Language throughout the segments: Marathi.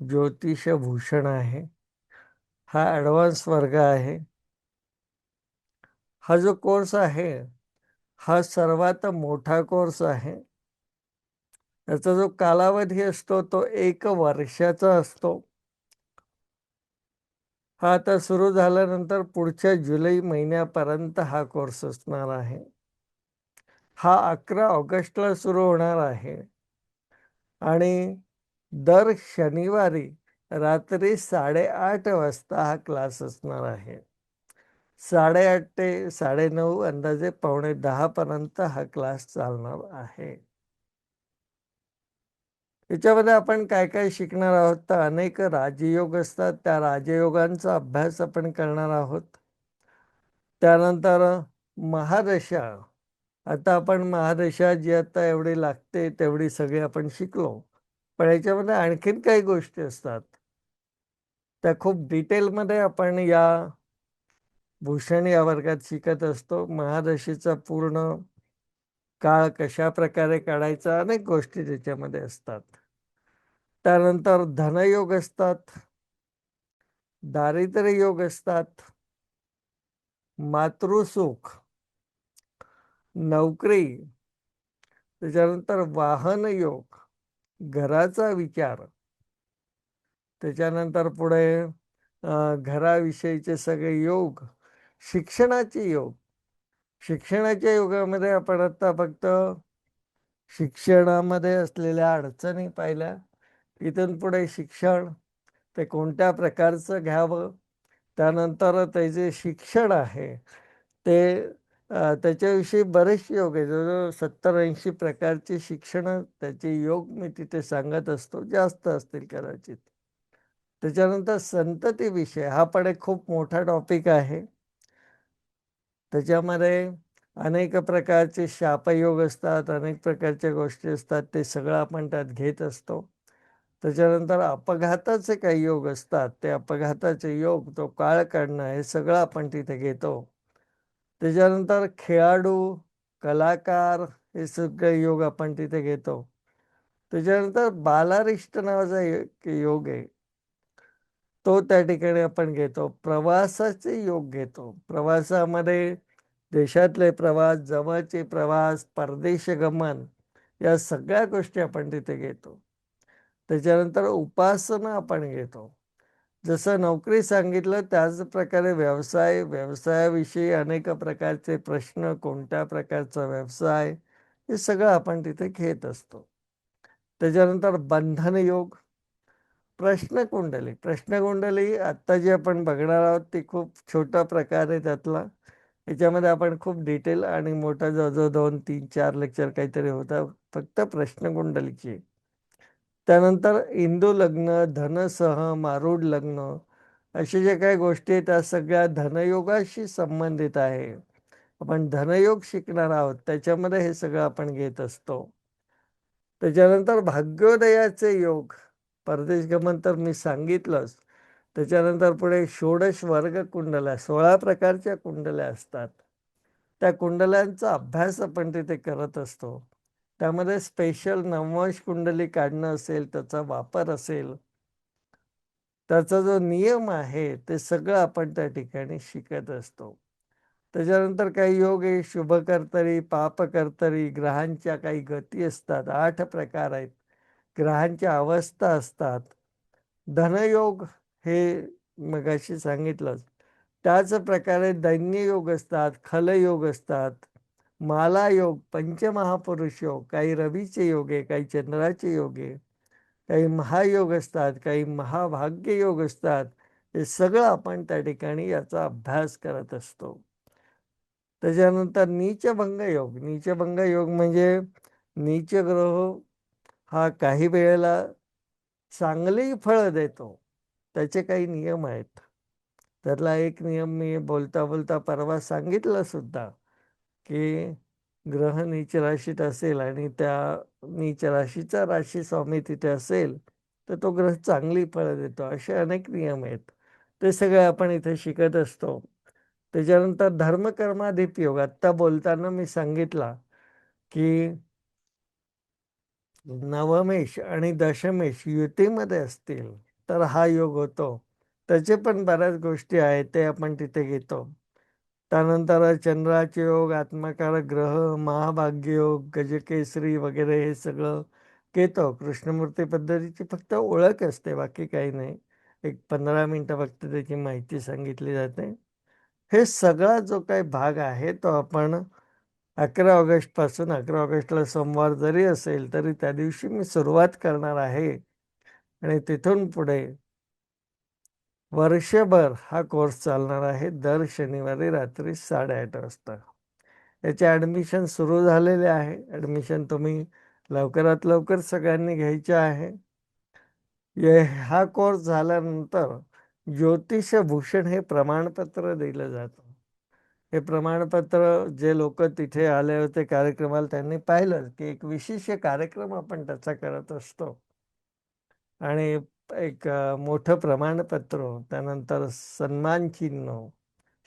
ज्योतिषभूषण आहे. हा ॲडव्हान्स वर्ग आहे. हा जो कोर्स आहे हा सर्वात मोठा कोर्स आहे. याचा जो कालावधी असतो तो एक वर्षाचा असतो. हा आता सुरू झाल्यानंतर पुढच्या जुलै महिन्यापर्यंत हा कोर्स असणार आहे. हा अकरा ऑगस्टला सुरू होणार आहे. आणि दर शनिवारी रात्री साडेआठ वाजता हा क्लास असणार आहे. साडेआठ ते साडेनऊ अंदाजे पावणे दहापर्यंत हा क्लास चालणार आहे. याच्यामध्ये आपण काय काय शिकणार आहोत? तर अनेक राजयोग असतात. त्या राजयोगांचा अभ्यास आपण करणार आहोत. त्यानंतर महादशा. आता आपण महादशा जी आता एवढी लागते तेवढी सगळी आपण शिकलो. पण याच्यामध्ये आणखीन काही गोष्टी असतात. त्या खूप डिटेलमध्ये आपण या भूषण या वर्गात शिकत असतो. महादशीचा पूर्ण काळ कशा प्रकारे काढायचा अनेक गोष्टी त्याच्यामध्ये असतात. त्यानंतर धनयोग असतात. दारिद्र्य योग असतात. मातृसुख नोकरी त्याच्यानंतर वाहन योग घराचा विचार. त्याच्यानंतर पुढे घराविषयीचे सगळे योग शिक्षणाचे योग. शिक्षणाच्या योगामध्ये आपण आता फक्त शिक्षणामध्ये असलेल्या अडचणी पाहिल्या. इथून पुढे शिक्षण ते कोणत्या प्रकारचं घ्यावं? त्यानंतर ते जे शिक्षण आहे ते त्याच्याविषयी बरेचसे योग आहे जवळजवळ सत्तर ऐंशी प्रकारचे शिक्षण त्याचे योग मी तिथे सांगत असतो. जास्त असतील कदाचित. त्याच्यानंतर संतती विषय हा पण एक खूप मोठा टॉपिक आहे. त्याच्यामध्ये अनेक प्रकारचे शापयोग असतात अनेक प्रकारच्या गोष्टी असतात. ते सगळं आपण त्यात घेत असतो. त्याच्यानंतर अपघाताचे काही योग असतात. ते अपघाताचे योग तो काळ काढणं हे सगळं आपण तिथे घेतो. त्याच्यानंतर खेळाडू कलाकार हे सगळे योग आपण तिथे घेतो. त्याच्यानंतर बालारिष्ट नावाचा योग आहे. तो त्या ठिकाणी आपण घेतो. प्रवासाचे योग घेतो. प्रवासामध्ये देशातले प्रवास जवळचे प्रवास परदेश गमन या सगळ्या गोष्टी आपण तिथे घेतो. त्याच्यानंतर उपासना आपण घेतो. जसं नोकरी सांगितलं त्याच प्रकारे व्यवसाय व्यवसायाविषयी अनेक प्रकारचे प्रश्न कोणत्या प्रकारचा व्यवसाय हे सगळं आपण तिथे घेत असतो. त्याच्यानंतर बंधन योग प्रश्नकुंडली. प्रश्नकुंडली आत्ता जी आपण बघणार आहोत ती खूप छोटा प्रकार आहे त्यातला. याच्यामध्ये आपण खूप डिटेल आणि मोठा जवळजवळ दोन तीन चार लेक्चर काहीतरी होता. फक्त प्रश्नकुंडलीची. त्यानंतर इंदू लग्न धनसह मारूड लग्न अशा जे काही गोष्टी आहेत त्या सगळ्या धनयोगाशी संबंधित आहे. आपण धनयोग शिकणार आहोत त्याच्यामध्ये हे सगळं आपण घेत असतो. त्याच्यानंतर भाग्योदयाचे योग. परदेश गमन तर मी सांगितलंच. त्याच्यानंतर पुढे षोडश वर्ग कुंडल्या सोळा प्रकारच्या कुंडल्या असतात. त्या कुंडल्यांचा अभ्यास आपण तिथे करत असतो. त्यामध्ये स्पेशल नववंश कुंडली काढणं असेल त्याचा वापर असेल त्याचा जो नियम आहे ते सगळं आपण त्या ठिकाणी शिकत असतो. त्याच्यानंतर काही योग आहे शुभकर्तरी पापकर्तरी ग्रहांच्या काही गती असतात आठ प्रकार आहेत. ग्रहांच्या अवस्था असतात. धनयोग हे मगाशी सांगितलंच. त्याच प्रकारे दैन्ययोग असतात खलयोग असतात माला योग पंचमहापुरुष योग काही रवीचे योग आहे काही चंद्राचे योग आहे काही महायोग असतात काही महाभाग्य योग असतात हे सगळं आपण त्या ठिकाणी याचा अभ्यास करत असतो. त्याच्यानंतर नीचभंग योग नीचभंग योग म्हणजे नीच ग्रह हा काही वेळेला चांगली फळं देतो त्याचे काही नियम आहेत. त्यातला एक नियम मी बोलता बोलता परवा सांगितला सुद्धा. की ग्रह नीच राशीत असेल आणि त्या नीच राशीचा राशी स्वामी तिथे असेल तर तो ग्रह चांगली फळं देतो. असे अनेक नियम आहेत. ते सगळे आपण इथे शिकत असतो. त्याच्यानंतर धर्मकर्माधिप योग. आत्ता बोलताना मी सांगितला की नवमेश आणि दशमेश युतीमध्ये असतील तर हा योग होतो. त्याचे पण बऱ्याच गोष्टी आहेत ते आपण तिथे घेतो. त्यानंतर चंद्राचे योग आत्मकारक ग्रह महाभाग्य योग गजकेसरी वगैरे हे सगळं घेतो कृष्णमूर्ती पद्धतीची फक्त ओळख असते बाकी काही नाही. एक पंधरा मिनटं फक्त त्याची माहिती सांगितली जाते. हे सगळा जो काही भाग आहे तो आपण अकरा ऑगस्टपासून अकरा ऑगस्टला सोमवार जरी असेल तरी त्या दिवशी मी सुरुवात करणार आहे. आणि तिथून पुढे वर्षभर हा कोर्स चालणार आहे दर शनिवारी रात्री साडेआठ वाजता. याचे ॲडमिशन सुरू झालेले आहे. ॲडमिशन तुम्ही लवकरात लवकर सगळ्यांनी घ्यायचे आहे. ये हा कोर्स झाल्यानंतर ज्योतिषभूषण हे प्रमाणपत्र दिलं जातं. हे प्रमाणपत्र जे लोक तिथे आले होते कार्यक्रमाला त्यांनी पाहिलं की एक विशिष्ट कार्यक्रम आपण त्याचा करत असतो. आणि एक मोठं प्रमाणपत्र त्यानंतर सन्मान चिन्ह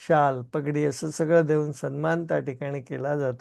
शाल पगडी असं सगळं देऊन सन्मान त्या ठिकाणी केला जातो.